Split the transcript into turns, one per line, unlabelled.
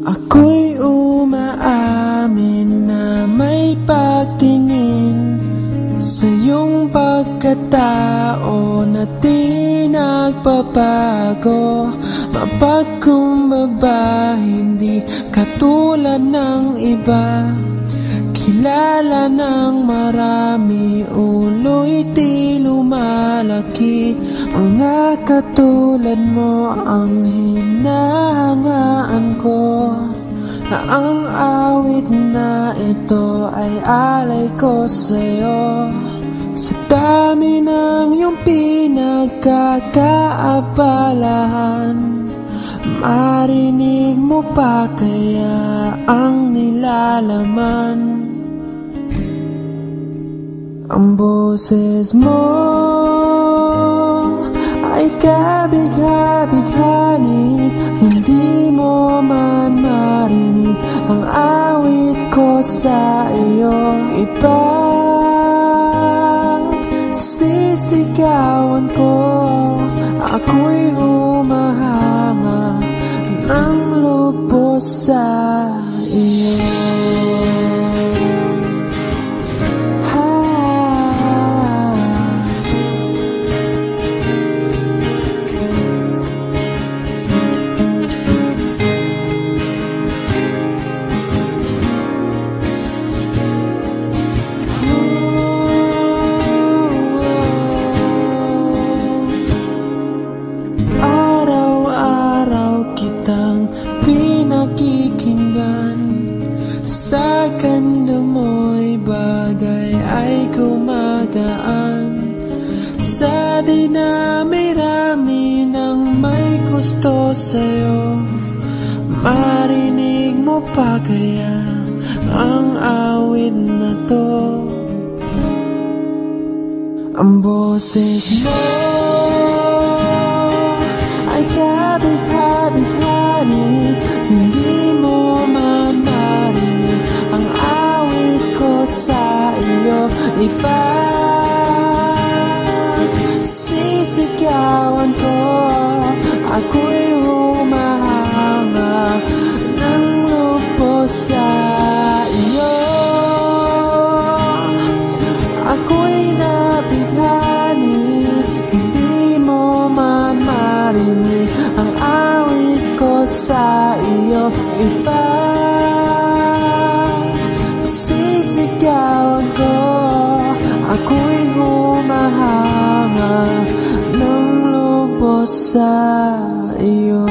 Ako'y umaamin na may pagtingin Sa iyong pagkatao na di nagpapago. Mapagkumbaba, hindi katulad ng iba. Kilala ng marami, ulo'y di lumalaki. Mga katulad mo ang hinahangaan ko Na ang awit na ito ay alay ko sa'yo. Sa dami ng iyong pinagkakaabalahan Marinig mo pa kaya ang nilalaman? Ang boses mo ay kabigha-bighani Hindi Ipagsisigawan ko. Ako'y humahanga ng lubos sa iyo ay gumagaan Sa dinami-rami ng may gusto sa'yo Marinig mo pa kaya ang awit na to. Ang boses mo iyo Ipagsisigawan ko Ako'y humahanga ng lubos sa iyo. Ako'y nabighani Hindi mo man ang awit ko sa iyo. Ipagsisigawan ko Ako'y humahanga ng lubos sa iyo.